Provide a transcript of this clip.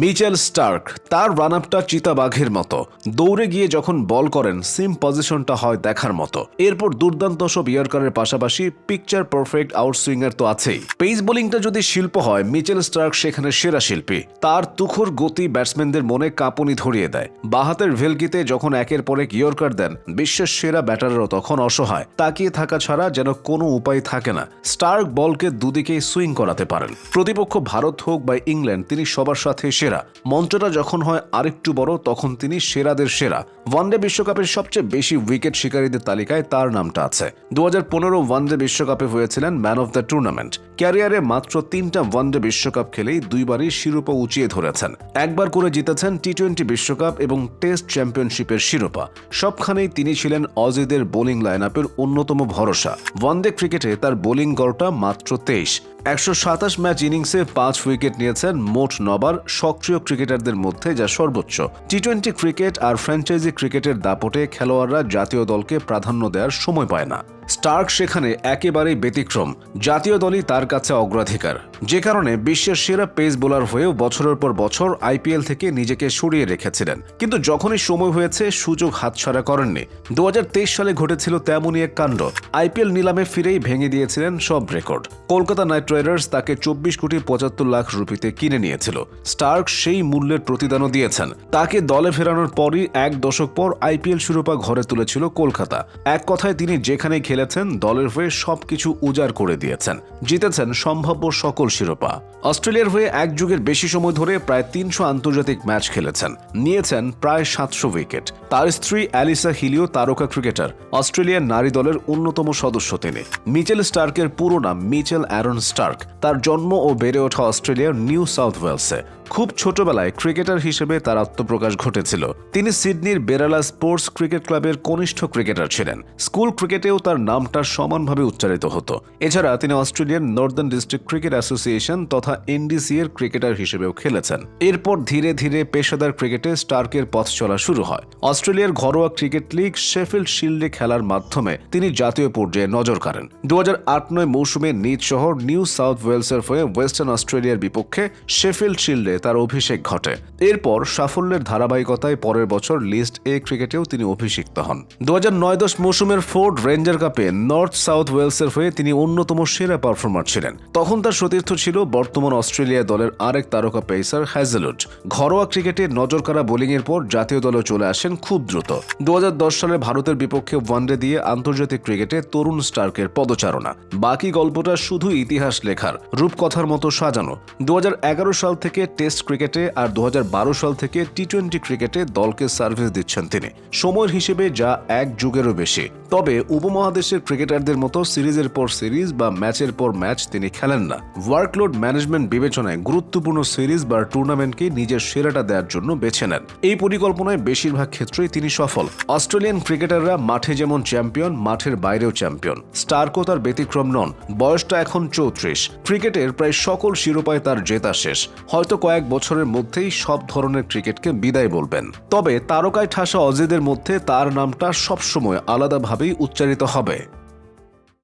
Mitchell Starc তার run আপটা চিতাবাঘের মতো। দৌড়ে গিয়ে যখন বল করেন সিম পজিশনটা হয় দেখার মতো। এরপর দুর্দান্ত সব ইয়র্কারের পাশাপাশি পিকচার পারফেক্ট আউটসুইঙ্গার তো আছেই। পেস বোলিংটা যদি শিল্প হয়, মিচেল স্টার্ক সেখানে সেরা শিল্পী। তার তুখর গতি ব্যাটসম্যানদের মনে কাঁপুনি ধরিয়ে দেয়। বাহাতের ভেলকিতে যখন একের পর এক ইয়র্কার দেন, বিশ্বের সেরা ব্যাটাররাও তখন অসহায়। তাকিয়ে থাকা ছাড়া যেন কোনো উপায় থাকে না। স্টার্ক বলকে দুদিকেই সুইং করাতে পারেন। প্রতিপক্ষ ভারত হোক বা ইংল্যান্ড, তিনি সবার সাথে সেরা। মঞ্চটা যখন হয় আরেকটু বড়, তখন তিনি সেরাদের সেরা। ওয়ানডে বিশ্বকাপের সবচেয়ে বেশি উইকেট শিকারীদের তালিকায় তার নামটা আছে। দু হাজার পনেরো ওয়ানডে বিশ্বকাপে হয়েছিলেন ম্যান অফ দ্য টুর্নামেন্ট ক্যারিয়ারে মাত্র তিনটা ওয়ানডে বিশ্বকাপ খেলেই দুইবারই শিরোপা উঁচিয়ে ধরেছেন। একবার করে জিতেছেন টি টোয়েন্টি বিশ্বকাপ এবং টেস্ট চ্যাম্পিয়নশিপের শিরোপা। সবখানেই তিনি ছিলেন অজিদের বোলিং লাইন অন্যতম ভরসা। ওয়ানডে ক্রিকেটে তার বোলিং গড়টা মাত্র তেইশ। একশো সাতাশ ম্যাচ ইনিংসে পাঁচ উইকেট নিয়েছেন মোট নবার সক্রিয় ক্রিকেটারদের মধ্যে যা সর্বোচ্চ। টি টোয়েন্টি ক্রিকেট আর ফ্র্যাঞ্চাইজি ক্রিকেটের দাপটে খেলোয়াড়রা জাতীয় দলকে প্রাধান্য দেওয়ার সময় পায় না। স্টার্ক সেখানে একেবারেই ব্যতিক্রম। জাতীয় দলই তার কাছে অগ্রাধিকার। যে কারণে বিশ্বের সেরা পেস বোলার হয়েও বছরের পর বছর আইপিএল থেকে নিজেকে সরিয়ে রেখেছিলেন। কিন্তু যখনই সময় হয়েছে, সুযোগ হাতছাড়া করেননি। দু হাজার তেইশ সালে ঘটেছিল তেমনই এক কাণ্ড। আইপিএল নিলামে ফিরেই ভেঙে দিয়েছিলেন সব রেকর্ড। কলকাতা নাইট রাইডার্স তাকে চব্বিশ কোটি পঁচাত্তর লাখ রুপিতে কিনে নিয়েছিল। স্টার্ক সেই মূল্যের প্রতিদানও দিয়েছেন। তাকে দলে ফেরানোর পরই এক দশক পর আইপিএল শিরোপা ঘরে তুলেছিল কলকাতা। এক কথায় তিনি যেখানে খেলেছেন, দলের হয়ে সবকিছু উজাড় করে দিয়েছেন। জিতেছেন সম্ভাব্য সকল শিরোপা। অস্ট্রেলিয়ার হয়ে এক যুগের বেশি সময় ধরে প্রায় তিনশো আন্তর্জাতিক ম্যাচ খেলেছেন। নিয়েছেন প্রায় সাতশো উইকেট। তার স্ত্রী অ্যালিসা হিলিও তারকা ক্রিকেটার। অস্ট্রেলিয়ার নারী দলের অন্যতম সদস্য তিনি। মিচেল স্টার্কের পুরো নাম মিচেল অ্যারন স্টার্ক। তার জন্ম ও বেড়ে ওঠা অস্ট্রেলিয়ার নিউ সাউথ ওয়েলসে। খুব ছোটবেলায় ক্রিকেটার হিসেবে তার আত্মপ্রকাশ ঘটেছিল। তিনি সিডনির বেরালা স্পোর্টস ক্রিকেট ক্লাবের কনিষ্ঠ ক্রিকেটার ছিলেন। স্কুল ক্রিকেটেও তার নামটা সমানভাবে উচ্চারিত হতো। এছাড়া তিনি Australian northern district cricket association তথা এনডিসি এর ক্রিকেটার হিসেবেও খেলেছেন। এরপর ধীরে ধীরে পেশাদার ক্রিকেটে স্টার্কের পথ চলা শুরু হয়। অস্ট্রেলিয়ার ঘরোয়া ক্রিকেট লিগ শেফিল্ড শিল্ডে খেলার মাধ্যমে তিনি জাতীয় পর্যায়ে নজর কাড়েন। দু হাজার আট নয় মৌসুমে নিজ শহর নিউ সাউথ ওয়েলসের হয়ে ওয়েস্টার্ন অস্ট্রেলিয়ার বিপক্ষে শেফিল্ড শিল্ডে তার অভিষেক ঘটে। এরপর সাফল্যের ধারাবাহিকতায় পরের বছর লিস্ট এ ক্রিকেটেও তিনি অভিষিক্ত হন। দু হাজার নয় দশ মৌসুমের ফোর্ড রেঞ্জার কাপে নর্থ সাউথ ওয়েলসের হয়ে তিনি অন্যতম সেরা পারফর্মার ছিলেন। তখন তার সতীর্থ ছিল বর্তমান অস্ট্রেলিয়া দলের আরেক তারকা পেসার হ্যাজেলুড ঘরোয়া ক্রিকেটে নজরকাড়া বোলিংয়ের পর জাতীয় দলে চলে আসেন খুব দ্রুত। দু হাজার দশ সালে ভারতের বিপক্ষে ওয়ানডে দিয়ে আন্তর্জাতিক ক্রিকেটে তরুণ স্টার্কের পদচারণা। বাকি গল্পটা শুধু ইতিহাস লেখার রূপকথার মতো সাজানো। দু হাজার এগারো সাল থেকে টেস্ট ক্রিকেটে আর দু হাজার বারো সাল থেকে টি টোয়েন্টি ক্রিকেটে দলকে সার্ভিস দিচ্ছেন তিনি। সময়ের হিসেবে যা এক যুগেরও বেশি। তবে উপমহাদেশের ক্রিকেটারদের মতো সিরিজের পর সিরিজ বা ম্যাচের পর ম্যাচ তিনি খেলেন না। ওয়ার্কলোড ম্যানেজমেন্ট বিবেচনায় গুরুত্বপূর্ণ সিরিজ বা টুর্নামেন্টকে নিজের সেরাটা দেওয়ার জন্য বেছে নেন। এই পরিকল্পনায় বেশিরভাগ ক্ষেত্রেই তিনি সফল। অস্ট্রেলিয়ান ক্রিকেটাররা মাঠে যেমন চ্যাম্পিয়ন, মাঠের বাইরেও চ্যাম্পিয়ন। স্টার্কও তার ব্যতিক্রম নন। বয়সটা এখন চৌত্রিশ। ক্রিকেটের প্রায় সকল শিরোপায় তার জেতা শেষ। হয়তো কয়েক বছরের মধ্যেই সব ধরনের ক্রিকেটকে বিদায় বলবেন। তবে তারকায় ঠাসা অজিদের মধ্যে তার নামটা সবসময় আলাদাভাবেই উচ্চারিত হবে।